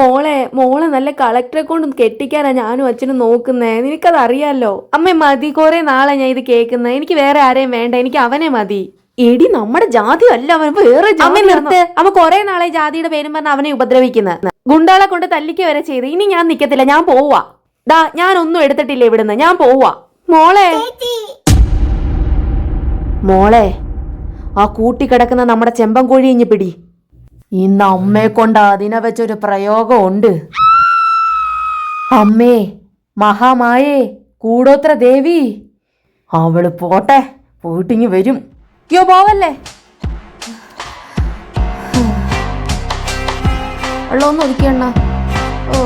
മോളെ മോളെ നല്ല കളക്ടറെ കൊണ്ട് കെട്ടിക്കാനാ ഞാനും അച്ഛനും നോക്കുന്നേ. നിനക്കത് അറിയാലോ അമ്മ മതി കുറെ നാളെ ഞാൻ ഇത് കേൾക്കുന്നത് എനിക്ക് വേറെ ആരെയും വേണ്ട എനിക്ക് അവനെ മതി. എടി നമ്മുടെ ജാതി അല്ല അവൻ വേറെ അമ്മ നിർത്ത്. അവൻ കുറെ നാളെ ജാതിയുടെ പേരും പറഞ്ഞ് അവനെ ഉപദ്രവിക്കുന്നത് ഗുണ്ടാളെ കൊണ്ട് തല്ലിക്ക് വരെ ചെയ്ത്. ഇനി ഞാൻ നിക്കത്തില്ല ഞാൻ പോവാ. ദാ ഞാൻ ഒന്നും എടുത്തിട്ടില്ല ഇവിടുന്ന്. ഞാൻ പോവാ. മോളെ. മോളെ ആ കൂട്ടിക്കിടക്കുന്ന നമ്മുടെ ചെമ്പൻ കോഴി ഇഞ്ഞ് പിടി. ഇന്ന് അമ്മയെ കൊണ്ട് അതിനെ വെച്ചൊരു പ്രയോഗമുണ്ട്. അമ്മേ മഹാമായേ കൂടോത്ര ദേവി അവൾ പോട്ടെ പോയിട്ടിങ്ങി വരും. ക്യോ പോവല്ലേ? വെള്ളമൊന്നും ഒതുക്കിയണ്ണ ഓ.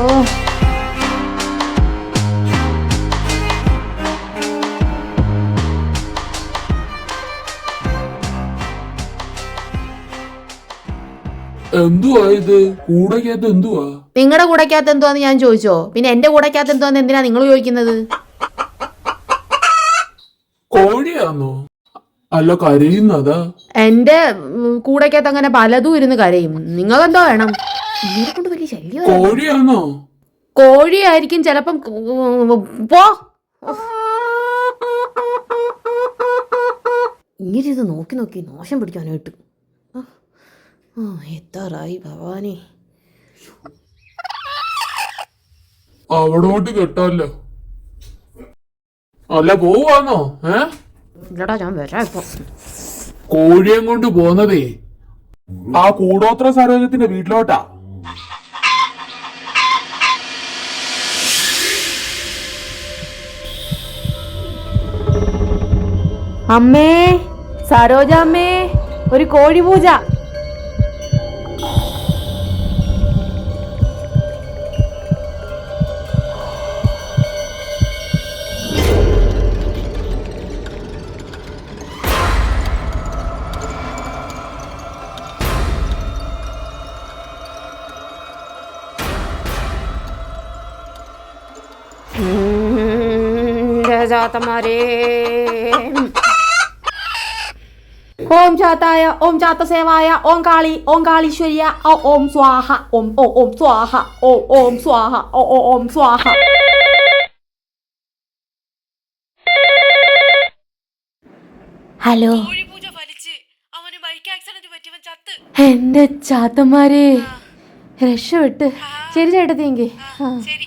എന്തുവാ ഇത് കൂടക്കകത്ത് എന്തുവാ? നിങ്ങളുടെ കൂടക്കകത്ത് എന്തുവാന്ന് ഞാൻ ചോദിച്ചോ? പിന്നെ എന്റെ കൂടക്കകത്ത് എന്തുവാന്ന് എന്തിനാ നിങ്ങൾ ചോദിക്കുന്നത്? കോഴിയാണോ അല്ല കരയുന്നതാ. എന്റെ കൂടക്കകത്ത് അങ്ങനെ പലതും ഇരുന്ന് കരയും. നിങ്ങൾക്കെന്തോ വേണം? കോഴിയാണോ കൊണ്ട് വലിയ ശല്യം കോഴിയാന്നോ? കോഴിയായിരിക്കും ചിലപ്പം പോ. ഇങ്ങനെ ഇത് നോക്കി നോക്കി നോശം പിടിക്കാനായിട്ട്. എത്താറായി ഭവാനി. അവിടോട്ട് കെട്ടല്ലോ. അല്ല പോവാന്നോ ഏ? ഇല്ലടാ ഞാൻ വരാം ഇപ്പൊ. കോഴിയും കൊണ്ട് പോന്നതേ. ആ കൂടോത്ര സരോജത്തിന്റെ വീട്ടിലോട്ടാ. അമ്മേ സരോജ അമ്മേ ഒരു കോഴി പൂജ ജാതമാരേ ഓം ചാത്തായ ഓം ചാത്തസേവായ ഓം കാളി ഓം കാളീശ്വര്യ ഓ ഓം സ്വാഹ ഓം ഓ ഓം സ്വാഹ ഓ ഓം സ്വാഹ ഓ ഓ ഓം സ്വാഹ. ഹലോ. എന്റെ ചാത്തമാരെ രക്ഷപ്പെട്ട്. ശരി ചേട്ടത്തിയെങ്കിൽ ശരി.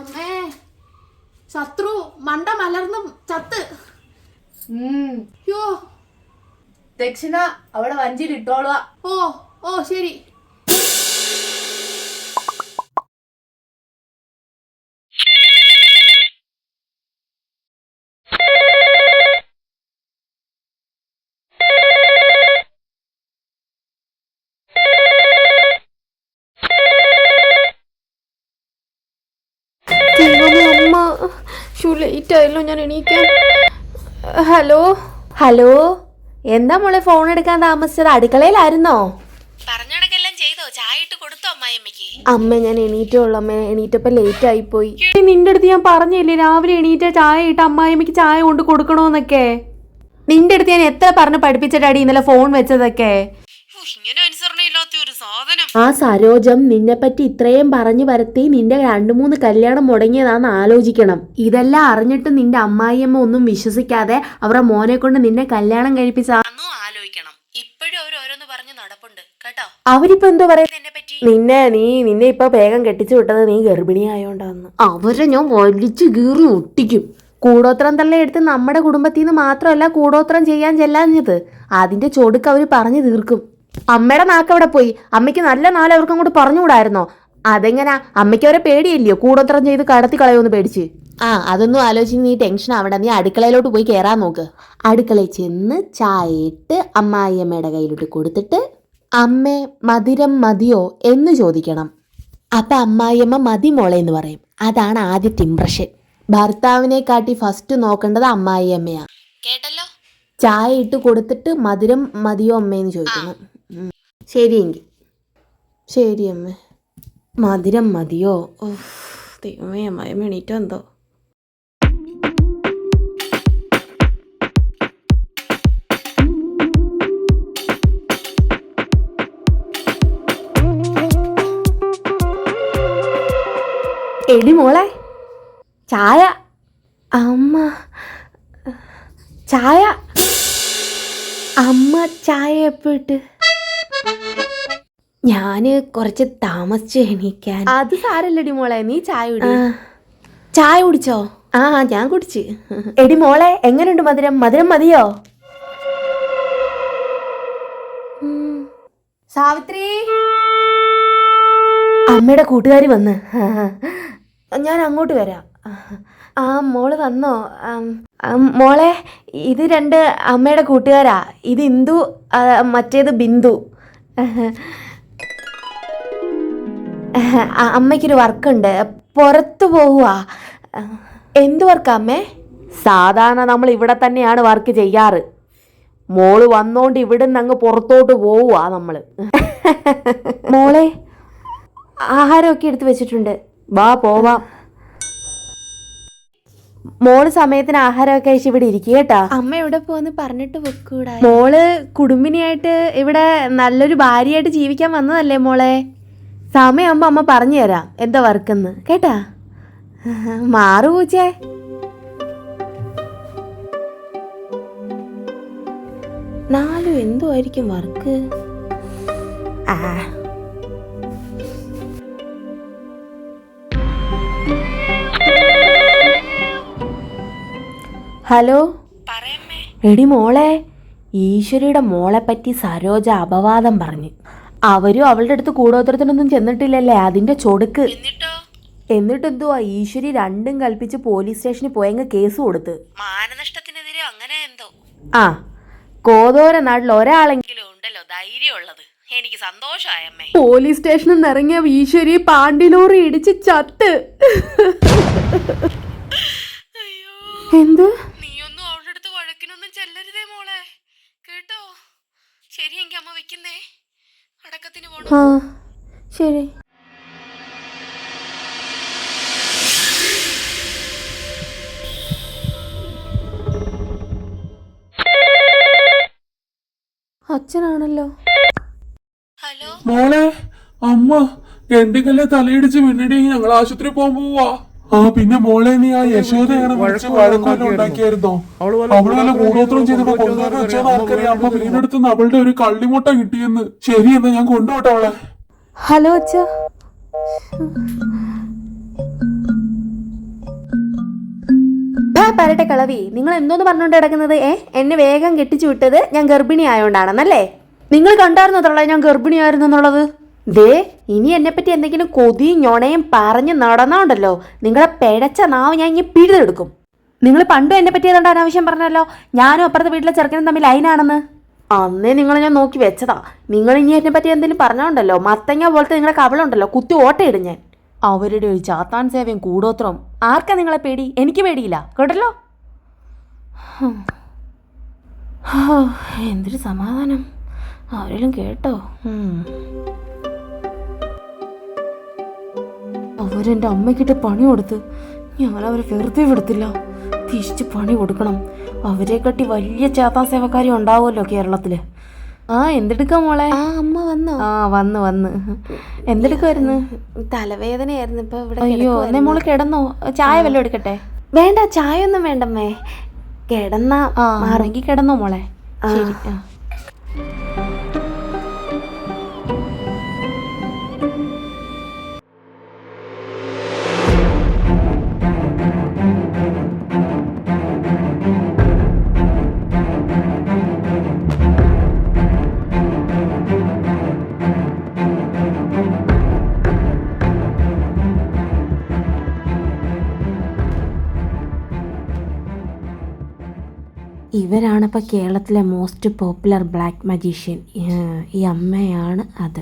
അമ്മേ ശത്രു മണ്ട മലർന്നും ചത്ത്. യോ ദക്ഷിണ അവിടെ വഞ്ചിയിൽ ഇട്ടോളുക. ഓ ഓ ശരി. ലേറ്റ് ആയല്ലോ ഞാൻ എണീക്കാൻ. ഹലോ? ഹലോ? എന്താ മോളെ ഫോൺ എടുക്കാൻ താമസിച്ചത്? അടുക്കളയിലായിരുന്നോ? പറഞ്ഞടക്കെല്ലാം ചെയ്തോ? ചായ ഇട്ട് കൊടുത്തോ അമ്മായിയമ്മയ്ക്ക്? അമ്മ ഞാൻ എണീറ്റുള്ളൂ. അമ്മ എണീറ്റപ്പോ ലേറ്റ് ആയി പോയി നിന്റെ അടുത്ത് ഞാൻ പറഞ്ഞില്ലേ രാവിലെ എണീറ്റ ചായ ഇട്ട് അമ്മായിമ്മക്ക് ചായ കൊണ്ട് കൊടുക്കണോന്നൊക്കെ? നിന്റെ അടുത്ത് ഞാൻ എത്ര പറഞ്ഞ് പഠിപ്പിച്ചിട്ടാടി ഇന്നലെ ഫോൺ വെച്ചതൊക്കെ? ഇങ്ങനെ ആ സരോജം നിന്നെപ്പറ്റി ഇത്രയും പറഞ്ഞു വരത്തി നിന്റെ രണ്ടു മൂന്ന് കല്യാണം മുടങ്ങിയതാന്ന് ആലോചിക്കണം. ഇതെല്ലാം അറിഞ്ഞിട്ട് നിന്റെ അമ്മായിയമ്മ ഒന്നും വിശ്വസിക്കാതെ അവരുടെ മോനെ കൊണ്ട് നിന്നെ കല്യാണം കഴിപ്പിച്ച ആലോചിക്കണം. ഇപ്പോഴും അവർ ഓരോന്ന് പറഞ്ഞ് നടപ്പുണ്ട്. കേട്ടോ? അവരിപ്പോ എന്തോ പറയാ? നിന്നെ നീ നിന്നെ ഇപ്പൊ വേഗം കെട്ടിച്ചു വിട്ടത് നീ ഗർഭിണിയായോണ്ടാന്ന്. അവരെ ഞാൻ വലിച്ചു കീറി ഒട്ടിക്കും. കൂടോത്രം തള്ള എടുത്ത് നമ്മുടെ കുടുംബത്തിൽ നിന്ന് മാത്രമല്ല കൂടോത്രം ചെയ്യാൻ ചെല്ലാഞ്ഞത്. അതിന്റെ ചൊടുക്ക് അവർ പറഞ്ഞു തീർക്കും. അമ്മയുടെ നാക്കവിടെ പോയി. അമ്മയ്ക്ക് നല്ല നാലവർക്കും കൂടി പറഞ്ഞുകൂടായിരുന്നോ? അതെങ്ങനാ? അമ്മയ്ക്ക് അവരെ പേടിയില്ലയോ? കൂടോത്രം ചെയ്ത് കടത്തി കളയുമെന്ന് പേടിച്ച്. ആ അതൊന്നും ആലോചിച്ച് നീ ടെൻഷൻ ആവണ്ട. നീ അടുക്കളയിലോട്ട് പോയി കയറാൻ നോക്ക്. അടുക്കളയിൽ ചെന്ന് ചായ ഇട്ട് അമ്മായിയമ്മയുടെ കയ്യിലോട്ട് കൊടുത്തിട്ട് അമ്മേ മധുരം മതിയോ എന്ന് ചോദിക്കണം. അപ്പൊ അമ്മായിയമ്മ മതി മോളെ എന്ന് പറയും. അതാണ് ആദ്യത്തെ ഇംപ്രഷൻ ഭർത്താവിനെ കാട്ടി ഫസ്റ്റ് നോക്കേണ്ടത് അമ്മായിയമ്മയാ കേട്ടല്ലോ? ചായ ഇട്ട് കൊടുത്തിട്ട് മധുരം മതിയോ അമ്മയെന്ന് ചോദിക്കുന്നു. ശരിയെങ്കിൽ ശരി അമ്മ മധുരം മതിയോ? ഓ ദൈവമേ അമ്മ എണീറ്റോ എന്തോ? എടി മോളെ ചായ. അമ്മ ചായ. അമ്മ ചായ എപ്പോ ഇട്ട്? ഞാൻ കുറച്ച് താമസിച്ച് എണീക്കാൻ. അത് സാരല്ലടി മോളെ നീ ചായ കുടി. ചായ കുടിച്ചോ? ആ ഞാൻ കുടിച്ച്. എടി മോളെ എങ്ങനെയുണ്ട് മധുരം? മധുരം മതിയോ? സാവിത്രി. അമ്മയുടെ കൂട്ടുകാരി വന്ന്. ഞാൻ അങ്ങോട്ട് വരാം. ആ മോൾ വന്നോ? മോളെ ഇത് രണ്ട് അമ്മയുടെ കൂട്ടുകാരാ. ഇത് ഇന്ദു മറ്റേത് ബിന്ദു. അമ്മയ്ക്കൊരു വർക്കുണ്ട്. പുറത്തു പോവുക എന്ത് വർക്കാ അമ്മേ? സാധാരണ നമ്മൾ ഇവിടെ തന്നെയാണ് വർക്ക് ചെയ്യാറ്. മോൾ വന്നോണ്ട് ഇവിടുന്ന് അങ്ങ് പുറത്തോട്ട് പോവുക നമ്മൾ മോളെ ആഹാരമൊക്കെ എടുത്തു വെച്ചിട്ടുണ്ട്. വാ പോവാം. മോൾ സമയത്തിന് ആഹാരമൊക്കെ കഴിച്ച് ഇവിടെ ഇരിക്കുക കേട്ടാ. അമ്മ എവിടെ പോന്ന് പറഞ്ഞിട്ട് വെക്കൂടാ. മോൾ കുടുംബിനിയായിട്ട് ഇവിടെ നല്ലൊരു ഭാര്യയായിട്ട് ജീവിക്കാൻ വന്നതല്ലേ മോളെ? സമയമാകുമ്പോ അമ്മ പറഞ്ഞു തരാം. എന്താ വർക്കെന്ന്. കേട്ടാ? മാറു പൂച്ചേ. നാലു എന്തോ ആയിരിക്കും വർക്ക്? ആ. ഹലോ? എടി മോളെ ഈശ്വരിയുടെ മോളെ പറ്റി സരോജ അപവാദം പറഞ്ഞു. അവരും അവളുടെ അടുത്ത് കൂടോത്രത്തിനൊന്നും ചെന്നിട്ടില്ലല്ലേ? അതിന്റെ ചൊടുക്ക്. എന്നിട്ട്? എന്നിട്ടെന്തുവാ? ഈശ്വരി രണ്ടും കൽപ്പിച്ച് പോലീസ് സ്റ്റേഷനിൽ പോയങ്ങ് കേസ് കൊടുത്ത്. മാനനഷ്ടത്തിനെതിരെ അങ്ങനെ എന്തോ? ആ കോതോര നാട്ടിൽ ഒരാളെങ്കിലും ഉണ്ടല്ലോ ധൈര്യമുള്ളത്. എനിക്ക് സന്തോഷമായമ്മേ പോലീസ് സ്റ്റേഷനിൽ നിന്ന് ഇറങ്ങിയ ഈശ്വരി പാണ്ടിലോറി ഇടിച്ച് ചത്ത്. അയ്യോ. എന്ത്? നീയൊന്നും അവളുടെ അടുത്ത് വഴക്കിനൊന്നും ചെല്ലരുതേ മോളെ. കേട്ടോ? ശരി ശരിയെങ്കി അമ്മ വെക്കുന്നേ. അടക്കത്തിന് പോണം. ആ ശരി. അച്ഛനാണല്ലോ. ഹലോ? മോളെ അമ്മ എന്തെങ്കിലും തലയിടിച്ച് പിന്നീട് ഞങ്ങൾ ആശുപത്രി പോകാൻ പോവാ. ആ പിന്നെ മോളെ നീ ആ യശോദയാണ് വിളിച്ച് വഴക്കൊല്ലം ഉണ്ടാക്കിയായിരുന്നോ? അവൾ വല്ല കൂടോത്രം ചെയ്തപ്പോ കൊണ്ടുവന്ന് ആർക്കറിയാം വീടെടുത്ത് അവളുടെ ഒരു കള്ളിമുട്ട കിട്ടിയെന്ന് ശരി എന്നാ ഞാൻ കൊണ്ടുപോട്ടെ അവളെ. ഹലോ അച്ഛ. പരട്ടെ കളവി നിങ്ങൾ എന്തോന്ന് പറഞ്ഞുകൊണ്ട് കിടക്കുന്നത് ഏ എന്നെ വേഗം കെട്ടിച്ചു വിട്ടത് ഞാൻ ഗർഭിണി ആയോണ്ടാണെന്നല്ലേ നിങ്ങൾ കണ്ടായിരുന്നോ തള്ള ഞാൻ ഗർഭിണിയായിരുന്നു എന്നുള്ളത്? ദേ ഇനി എന്നെപ്പറ്റി എന്തെങ്കിലും കൊതിയും ഞൊണയും പറഞ്ഞ് നടന്നോണ്ടല്ലോ. നിങ്ങളെ പിഴച്ച നാവ് ഞാൻ ഇനി പിഴുതെടുക്കും. നിങ്ങൾ പണ്ടും എന്നെ പറ്റി ഏതാണ്ട് അനാവശ്യം പറഞ്ഞല്ലോ? ഞാനും അപ്പുറത്തെ വീട്ടിലെ ചെറുക്കനും തമ്മിൽ ലൈനാണെന്ന് അന്നേ നിങ്ങളെ ഞാൻ നോക്കി വെച്ചതാ. നിങ്ങൾ ഇനി എന്നെ പറ്റി എന്തെങ്കിലും പറഞ്ഞോണ്ടല്ലോ? മത്തങ്ങ പോലത്തെ നിങ്ങളുടെ കവളുണ്ടല്ലോ? കുത്തി ഓട്ടയിടും ഞാൻ. അവരുടെ ഒരു ചാത്താൻ സേവയും കൂടോത്രം. ആർക്കാ നിങ്ങളെ പേടി? എനിക്ക് പേടിയില്ല. കേട്ടല്ലോ? എന്തൊരു സമാധാനം. ആരെങ്കിലും കേട്ടോ? അവരെന്റെ അമ്മയ്ക്കിട്ട് പണി കൊടുത്ത് ഞാൻ അവരെ വെറുതെ വിടത്തില്ല. തിരിച്ച് പണി കൊടുക്കണം. അവരെ കട്ടി വലിയ ചേത്താ സേവക്കാരി ഉണ്ടാവുമല്ലോ കേരളത്തിൽ. ആ എന്തെടുക്കാ മോളെ? ആ അമ്മ വന്നു? ആ വന്ന് വന്ന്. എന്തെടുക്കുമായിരുന്നു തലവേദനയായിരുന്നു ഇപ്പൊ ഇവിടെ അയ്യോ എന്നെ മോൾ കിടന്നോ? ചായ വല്ലതും എടുക്കട്ടെ? വേണ്ട ചായ ഒന്നും വേണ്ടമ്മേ. കിടന്ന ആ മാറെങ്കിൽ കിടന്നോ മോളെ? ശരി ആ. ഇവരാണിപ്പോൾ കേരളത്തിലെ മോസ്റ്റ് പോപ്പുലർ ബ്ലാക്ക് മജീഷ്യൻ ഈ അമ്മയാണ് അത്.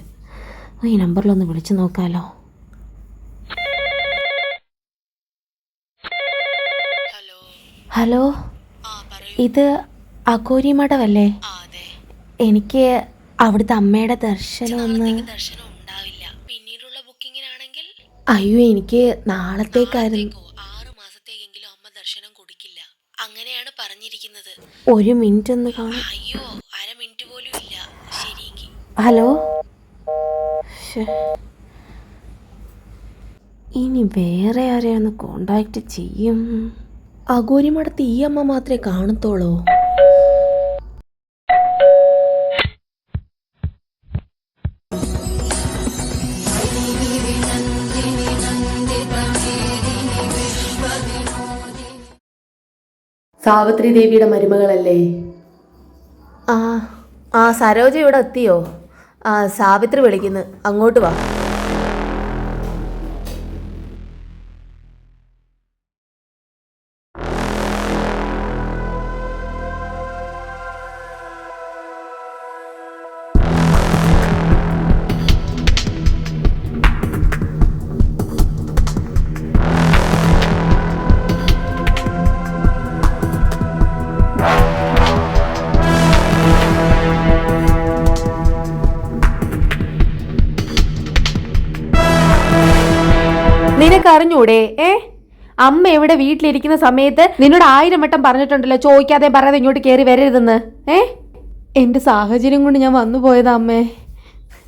ഈ നമ്പറിലൊന്ന് വിളിച്ചു നോക്കാലോ. ഹലോ ഇത് അഘോരി മഠമല്ലേ? എനിക്ക് അവിടുത്തെ അമ്മയുടെ ദർശനം ഒന്ന് അയ്യോ എനിക്ക് നാളത്തേക്കായിരുന്നു. ഒരു മിനിറ്റ് ഒന്ന് കാണാം. അയ്യോ അര മിനിറ്റ് പോലും ഇല്ല. ശരിക്ക്. ഹലോ? ഇനി വേറെ ആരെയാണ് കോണ്ടാക്ട് ചെയ്യും? അഗോരിമടത്ത് ഈ അമ്മ മാത്രമേ കാണത്തോളൂ സാവിത്രി ദേവിയുടെ മരുമകളല്ലേ? ആ ആ സരോജ ഇവിടെ എത്തിയോ? ആ സാവിത്രി വിളിക്കുന്നു. അങ്ങോട്ട് വാ. നിനക്കറിഞ്ഞൂടെ ഏ? അമ്മ ഇവിടെ വീട്ടിലിരിക്കുന്ന സമയത്ത് നിന്നോട് ആയിരം വട്ടം പറഞ്ഞിട്ടുണ്ടല്ലോ ചോദിക്കാതെ പറയാതെ ഇങ്ങോട്ട് കയറി വരരുതെന്ന്. ഏ? എന്റെ സാഹചര്യം കൊണ്ട് ഞാൻ വന്നു പോയതാ അമ്മേ.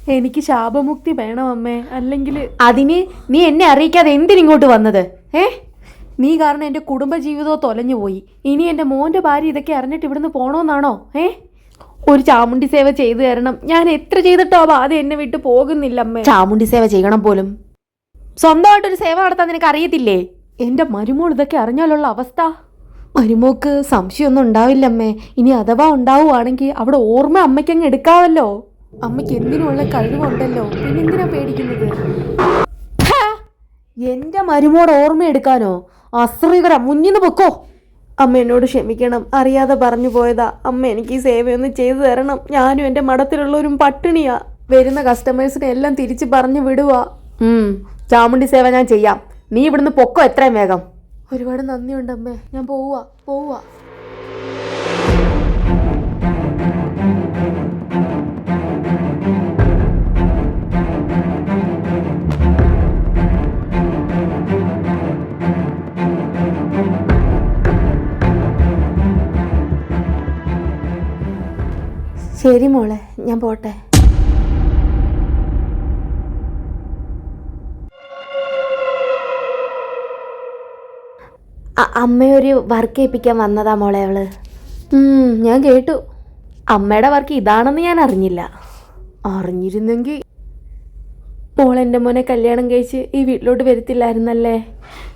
എനിക്ക് ശാപമുക്തി വേണം അമ്മേ. അല്ലെങ്കിൽ അതിന് നീ എന്നെ അറിയിക്കാതെ എന്തിനിങ്ങോട്ട് വന്നത്? ഏ? നീ കാരണം എന്റെ കുടുംബജീവിതവും തൊലഞ്ഞു പോയി. ഇനി എന്റെ മോന്റെ ഭാര്യ ഇതൊക്കെ അറിഞ്ഞിട്ട് ഇവിടുന്ന് പോണോന്നാണോ? ഏ? ഒരു ചാമുണ്ടി സേവ ചെയ്തു തരണം. ഞാൻ എത്ര ചെയ്തിട്ടോ ബാധ എന്നെ വിട്ട് പോകുന്നില്ല അമ്മേ. ചാമുണ്ടി സേവ ചെയ്യണം പോലും. സ്വന്തമായിട്ടൊരു സേവ നടത്താൻ നിനക്ക് അറിയത്തില്ലേ എന്റെ മരുമോൾ ഇതൊക്കെ അറിഞ്ഞാലുള്ള അവസ്ഥ. മരുമോക്ക് സംശയമൊന്നും ഉണ്ടാവില്ലമ്മേ. ഇനി അഥവാ ഉണ്ടാവുകയാണെങ്കിൽ അവിടെ ഓർമ്മ അമ്മയ്ക്കങ്ങ് എടുക്കാവല്ലോ. അമ്മയ്ക്ക് എന്തിനുള്ള കഴിവുണ്ടല്ലോ. പിന്നെ എന്തിനാ പേടിക്കുന്നത്! എന്റെ മരുമോട് ഓർമ്മ എടുക്കാനോ? അശ്രീകര മുന്നിന്ന് പൊക്കോ. അമ്മ എന്നോട് ക്ഷമിക്കണം. അറിയാതെ പറഞ്ഞു പോയതാ. അമ്മ എനിക്ക് ഈ സേവയൊന്നും ചെയ്തു തരണം. ഞാനും എന്റെ മഠത്തിലുള്ളവരും പട്ടിണിയാ. വരുന്ന കസ്റ്റമേഴ്സിനെ എല്ലാം തിരിച്ച് പറഞ്ഞു വിടുവാ. ചാമുണ്ടി സേവ ഞാൻ ചെയ്യാം. നീ ഇവിടുന്ന് പൊക്കോ എത്രയും വേഗം. ഒരുപാട് നന്ദിയുണ്ട് അമ്മേ. ഞാൻ പോവുക പോവുക ശരി മോളെ ഞാൻ പോട്ടെ. അമ്മയൊരു വർക്ക് ഏൽപ്പിക്കാൻ വന്നതാ മോളെ അവൾ. ഞാൻ കേട്ടു. അമ്മയുടെ വർക്ക് ഇതാണെന്ന് ഞാൻ അറിഞ്ഞില്ല. അറിഞ്ഞിരുന്നെങ്കിൽ മോൾ എന്റെ മോനെ കല്യാണം കഴിച്ച് ഈ വീട്ടിലോട്ട് വരത്തില്ലായിരുന്നല്ലേ?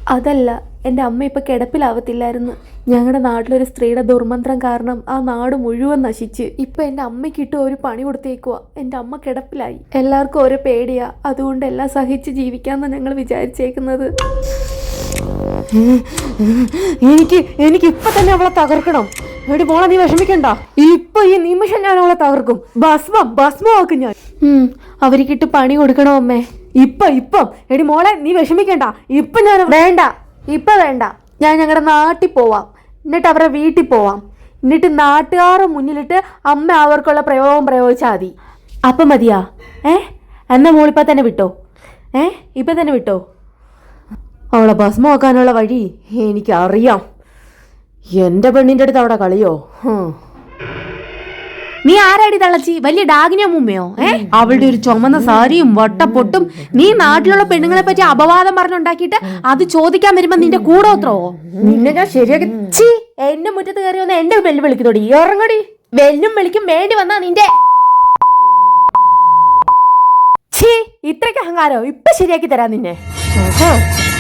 അതല്ല എന്റെ അമ്മ ഇപ്പം കിടപ്പിലാവത്തില്ലായിരുന്നു. ഞങ്ങളുടെ നാട്ടിലൊരു സ്ത്രീയുടെ ദുർമന്ത്രം കാരണം ആ നാട് മുഴുവൻ നശിച്ച് ഇപ്പം എന്റെ അമ്മയ്ക്ക് അമ്മയ്ക്കിട്ട് ഒരു പണി കൊടുത്തേക്കുക എന്റെ അമ്മ കിടപ്പിലായി. എല്ലാവർക്കും ഓരോ പേടിയാ. അതുകൊണ്ട് എല്ലാം സഹിച്ച് ജീവിക്കാമെന്നാണ് ഞങ്ങൾ വിചാരിച്ചേക്കുന്നത്. എനിക്ക് എനിക്ക് ഇപ്പൊ തന്നെ അവളെ തകർക്കണം. എടി മോളെ നീ വിഷമിക്കണ്ട. ഇപ്പൊ ഈ നിമിഷം ഞാൻ അവളെ തകർക്കും. ഭസ്മം ഭസ്മമാക്കും ഞാൻ. അവർക്കിട്ട് പണി കൊടുക്കണോ അമ്മേ? ഇപ്പൊ ഇപ്പം. എടി മോളെ നീ വിഷമിക്കണ്ട. ഇപ്പൊ ഞാൻ വേണ്ട. ഇപ്പൊ വേണ്ട. ഞാൻ ഞങ്ങളുടെ നാട്ടിൽ പോവാം. എന്നിട്ട് അവരുടെ വീട്ടിൽ പോവാം. എന്നിട്ട് നാട്ടുകാരെ മുന്നിലിട്ട് അമ്മ അവർക്കുള്ള പ്രയോഗം പ്രയോഗിച്ചാൽ മതി. അപ്പം മതിയാ. ഏ? എന്നാ മോളിപ്പോ തന്നെ വിട്ടോ. ഏ? ഇപ്പൊ തന്നെ വിട്ടോ. അവളെ ഭസ്മമാക്കാനുള്ള വഴി എനിക്കറിയാം. എന്റെ പെണ്ണിന്റെ അടുത്ത് അവിടെ കളിയോ. നീ ആരാടി തളച്ചി? വലിയ ഡാഗിനിയ മുമ്മയോ? ഏ? അവളുടെ ഒരു ചുമന്ന സാരിയും വട്ടപ്പൊട്ടും നീ നാട്ടിലുള്ള പെണ്ണുങ്ങളെ പറ്റി അപവാദം പറഞ്ഞുണ്ടാക്കിയിട്ട് അത് ചോദിക്കാൻ വരുമ്പോ നിന്റെ കൂടെ ഉത്രോ നിന്നെ ഞാൻ ശരിയാക്കി ചീ എന്റെ മുറ്റത്ത് കയറി വന്ന എന്റെ വെല്ലു വിളിക്കുന്നോടി ഇറങ്ങടി. വെല്ലും വിളിക്കും വേണ്ടി വന്നാ നിന്റെ ഛീ ഇത്രയ്ക്ക് അഹങ്കാരോ? ഇപ്പൊ ശരിയാക്കി തരാം നിന്നെ.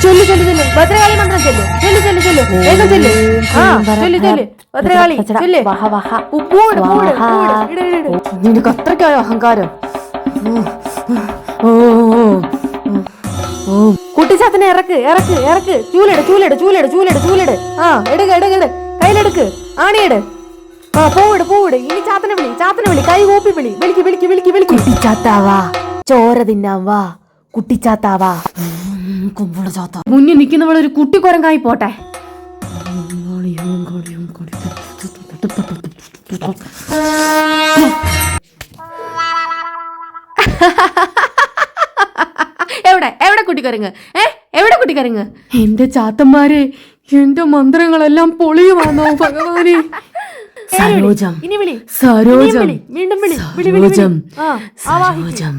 ചൊല്ലു ചൊല്ലു ചൊല്ലു. ഭദ്രകാളി മന്ത്രം ചൊല്ലു. ചൊല്ലു ചൊല്ലു ചൊല്ലു. വേഗം ചൊല്ലു. ആ ചൊല്ലു. ചൊല്ലു ഭദ്രകാളി ചൊല്ലു. നിനക്ക് അത്രയ്ക്കായോ അഹങ്കാരം? കുട്ടിച്ചാത്തനെ ഇറക്ക് ഇറക്ക് ഇറക്ക്. ചൂലെട് ചൂലെട് ചൂലെട് ചൂലെട് ചൂലെട്. ആ എടുക്ക എടുക്ക എടു കയ്യിലെടുക്ക്. ആണിയെട്. ആ പോവിട് പോവിട് ഇനി ചാത്തനെ വിളി ചാത്തനെ വിളി. കൈ കോപ്പി വിളി. വിളിക്ക് വിളിക്ക് വിളിക്ക് വിളിക്ക്. കുട്ടിച്ചാത്താവാ ചോര തിന്നാം വാ. കുട്ടിച്ചാത്താവാ. കുമ്പള ചാത്ത. മുന്നിൽ ഒരു കുട്ടിക്കുരങ്ങായി പോട്ടെ. എവിടെ? എവിടെ കുട്ടിക്കരങ്ങ്? ഏ? എവിടെ കുട്ടിക്കരങ്ങ്? എന്റെ ചാത്തന്മാരെ എന്റെ മന്ത്രങ്ങളെല്ലാം പൊളിയുവാണോ ഭഗവാനെ? സരോജം. ഇനി വിളി. സരോജം. വീണ്ടും വിളി, വിളി, വിളി, വിളി. സരോജം. സരോജം.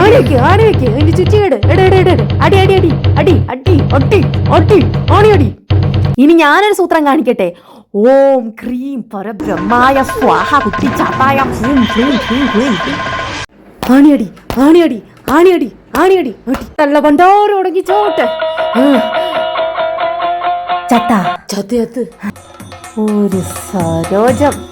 ആടി വെക്ക് ആടി വെക്ക്. എന്റെ ചുറ്റികേട് എടേ എടേ എടേ. അടി അടി അടി. അടി അടി ഒട്ടി ഒട്ടി. ഓണി അടി ഇനി ഞാനൊരു സൂത്രം കാണിക്കട്ടെ. ഓം ക്രീം പരബ്രഹ്മായ സ്വാഹ കുട്ടി ചാത്തായ. ഹൂം ഹൂം ഹൂം ഹൂം. ആണിയടി ആണിയടി ആണിയടി ആണിയടി അടി. നല്ല പണ്ടോരം ഉടങ്ങി ചോട്ടെ. ചത്ത. ചത്ത് ചത്ത് ഒരു സരോജം.